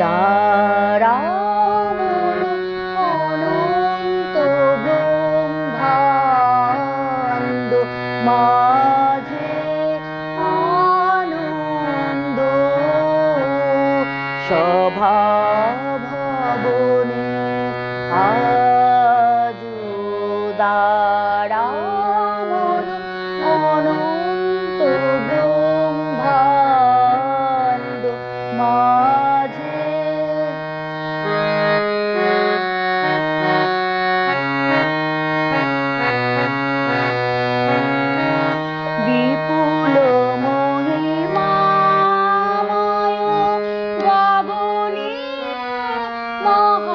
দাঁড়ামন অনন্ত ব্রহ্মাণ্ড মাঝে আনন্দ সভা ভবনে আজ দাঁড়ামন অনন্ত ব্রহ্মাণ্ড মাঝে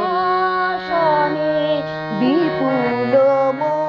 মহাশনে বিপুল মহিমাময়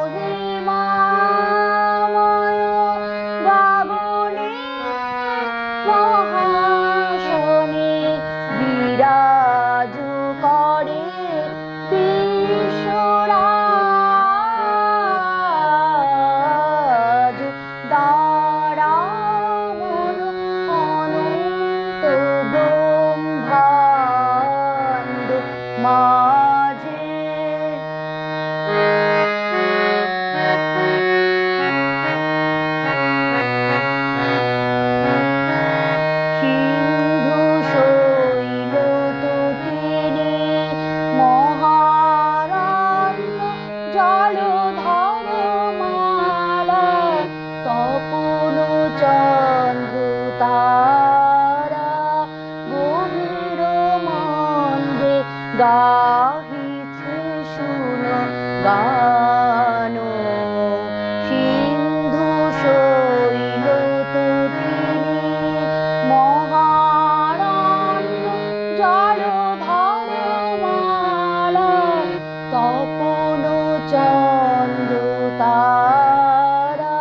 গাহিছে শুন, গান, সিন্ধু শৈল তটিনী মহারণ্য জলধর মালা, তপন চন্দ্র তারা,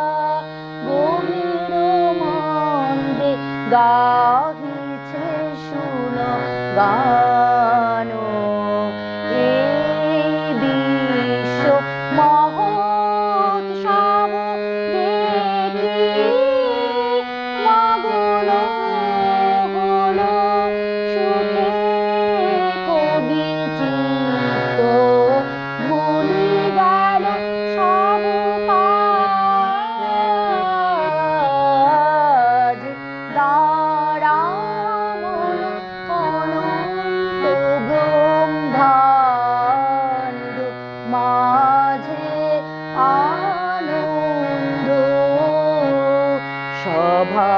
গভীর মন্দে গাহিছে শুন গান মাঝে আনন্দ সভা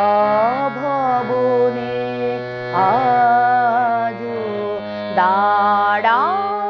আজ দাঁড়ামন